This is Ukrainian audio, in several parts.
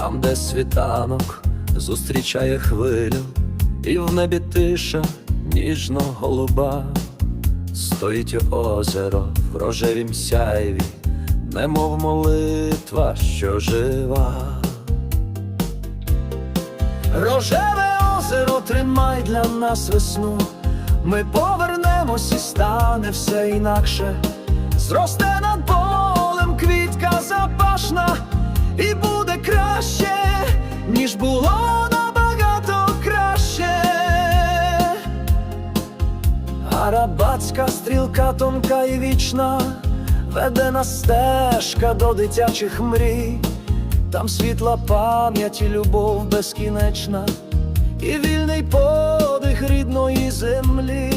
там, де світанок зустрічає хвилю, і в небі тиша ніжно голуба, стоїть озеро в рожевім сяйві, немов молитва, що жива. Рожеве озеро тримай для нас весну. Ми повернемось і стане все інакше. Зросте над полем квітка запашна, і буде краще, Арабатська стрілка тонка і вічна, веде нас стежка до дитячих мрій. Там світла пам'ять і любов безкінечна, і вільний подих рідної землі.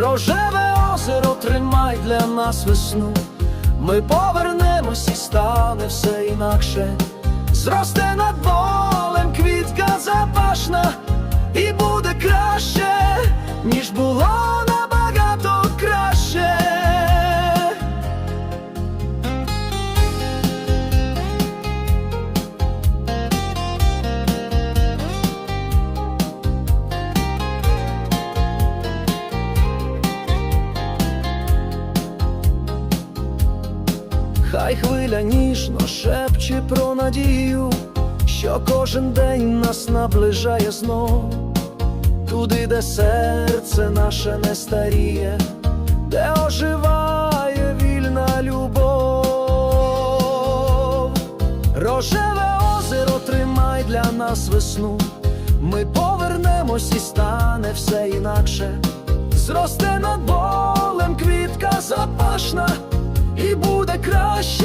Рожеве озеро тримай для нас весну. Ми повернемось і стане все інакше. Зросте над болем квітка запашна, і буде краще, ніж було набагато краще. Хай хвиля ніжно шепче про надію, що кожен день нас наближає знов, туди, де серце наше не старіє, де оживає вільна любов. Рожеве озеро тримай для нас весну. Ми повернемось і стане все інакше. Зросте над болем квітка запашна, і буде краще,